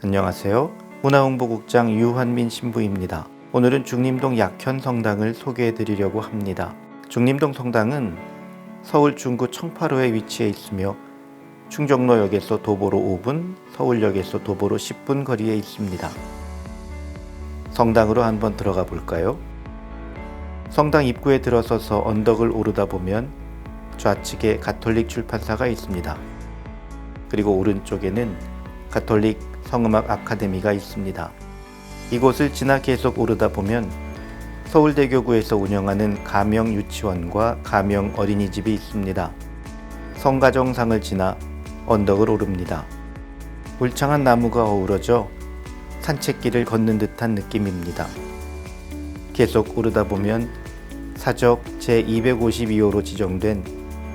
안녕하세요. 문화홍보국장 유환민 신부입니다. 오늘은 중림동 약현 성당을 소개해 드리려고 합니다. 중림동 성당은 서울 중구 청파로에 위치해 있으며 충정로역에서 도보로 5분, 서울역에서 도보로 10분 거리에 있습니다. 성당으로 한번 들어가 볼까요? 성당 입구에 들어서서 언덕을 오르다 보면 좌측에 가톨릭 출판사가 있습니다. 그리고 오른쪽에는 가톨릭 성음악 아카데미가 있습니다. 이곳을 지나 계속 오르다 보면 서울대교구에서 운영하는 가명 유치원과 가명 어린이집이 있습니다. 성가정상을 지나 언덕을 오릅니다. 울창한 나무가 어우러져 산책길을 걷는 듯한 느낌입니다. 계속 오르다 보면 사적 제252호로 지정된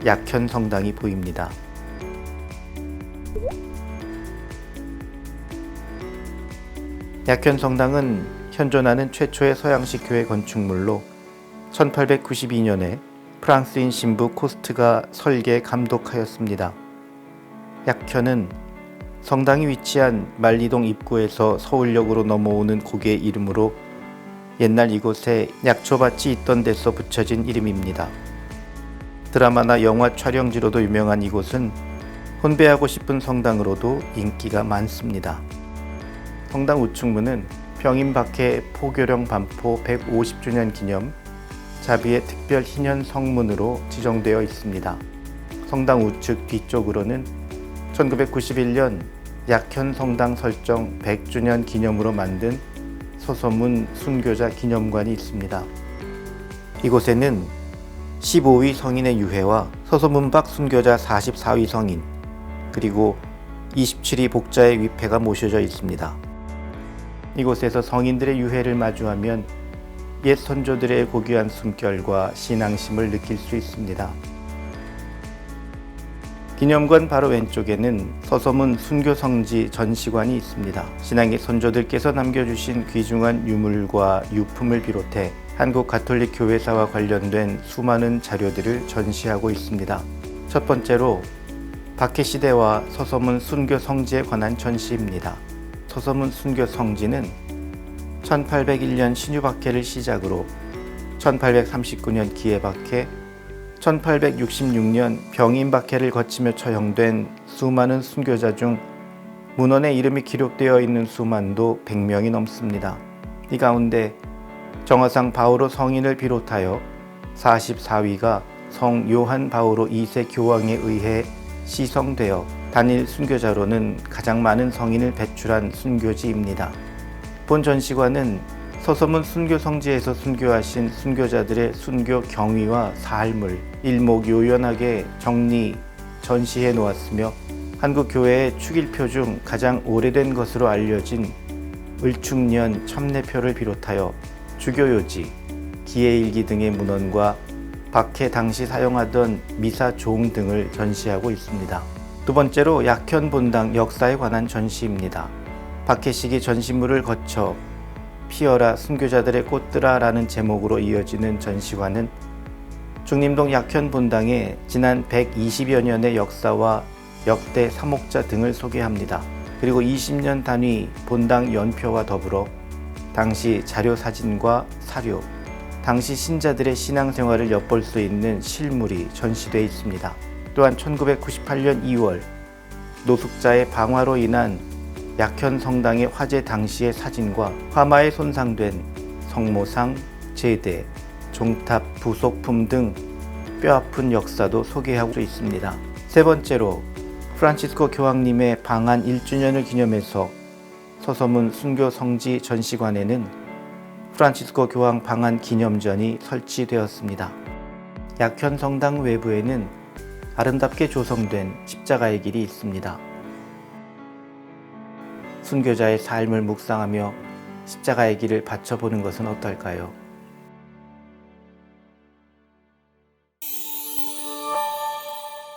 약현 성당이 보입니다. 약현 성당은 현존하는 최초의 서양식 교회 건축물로 1892년에 프랑스인 신부 코스트가 설계 감독하였습니다. 약현은 성당이 위치한 만리동 입구에서 서울역으로 넘어오는 고개 이름으로 옛날 이곳에 약초밭이 있던 데서 붙여진 이름입니다. 드라마나 영화 촬영지로도 유명한 이곳은 혼배하고 싶은 성당으로도 인기가 많습니다. 성당 우측문은 병인박해 포교령 반포 150주년 기념 자비의 특별 희년 성문으로 지정되어 있습니다. 성당 우측 뒤쪽으로는 1991년 약현 성당 설정 100주년 기념으로 만든 서서문 순교자 기념관이 있습니다. 이곳에는 15위 성인의 유해와 서서문박 순교자 44위 성인 그리고 27위 복자의 위패가 모셔져 있습니다. 이곳에서 성인들의 유해를 마주하면 옛 선조들의 고귀한 숨결과 신앙심을 느낄 수 있습니다. 기념관 바로 왼쪽에는 서서문 순교성지 전시관이 있습니다. 신앙의 선조들께서 남겨주신 귀중한 유물과 유품을 비롯해 한국 가톨릭 교회사와 관련된 수많은 자료들을 전시하고 있습니다. 첫 번째로 박해 시대와 서서문 순교 성지에 관한 전시입니다. 서서문 순교 성지는 1801년 신유박해를 시작으로 1839년 기해박해, 1866년 병인박해를 거치며 처형된 수많은 순교자 중 문헌에 이름이 기록되어 있는 수만도 100명이 넘습니다. 이 가운데 정화상 바오로 성인을 비롯하여 44위가 성 요한 바오로 2세 교황에 의해 시성되어 단일 순교자로는 가장 많은 성인을 배출한 순교지입니다. 본 전시관은 서서문 순교 성지에서 순교하신 순교자들의 순교 경위와 삶을 일목요연하게 정리 전시해 놓았으며 한국 교회의 축일표 중 가장 오래된 것으로 알려진 을축년 첨례표를 비롯하여 주교요지, 기해일기 등의 문헌과 박해 당시 사용하던 미사 종 등을 전시하고 있습니다. 두 번째로 약현 본당 역사에 관한 전시입니다. 박해 시기 전시물을 거쳐 피어라 순교자들의 꽃들아라는 제목으로 이어지는 전시관은 중림동 약현 본당의 지난 120여 년의 역사와 역대 사목자 등을 소개합니다. 그리고 20년 단위 본당 연표와 더불어 당시 자료 사진과 사료, 당시 신자들의 신앙생활을 엿볼 수 있는 실물이 전시되어 있습니다. 또한 1998년 2월 노숙자의 방화로 인한 약현 성당의 화재 당시의 사진과 화마에 손상된 성모상, 제대, 종탑, 부속품 등 뼈아픈 역사도 소개하고 있습니다. 세 번째로 프란치스코 교황님의 방한 1주년을 기념해서 서서문 순교 성지 전시관에는 프란치스코 교황 방한 기념전이 설치되었습니다. 약현 성당 외부에는 아름답게 조성된 십자가의 길이 있습니다. 순교자의 삶을 묵상하며 십자가의 길을 바쳐보는 것은 어떨까요?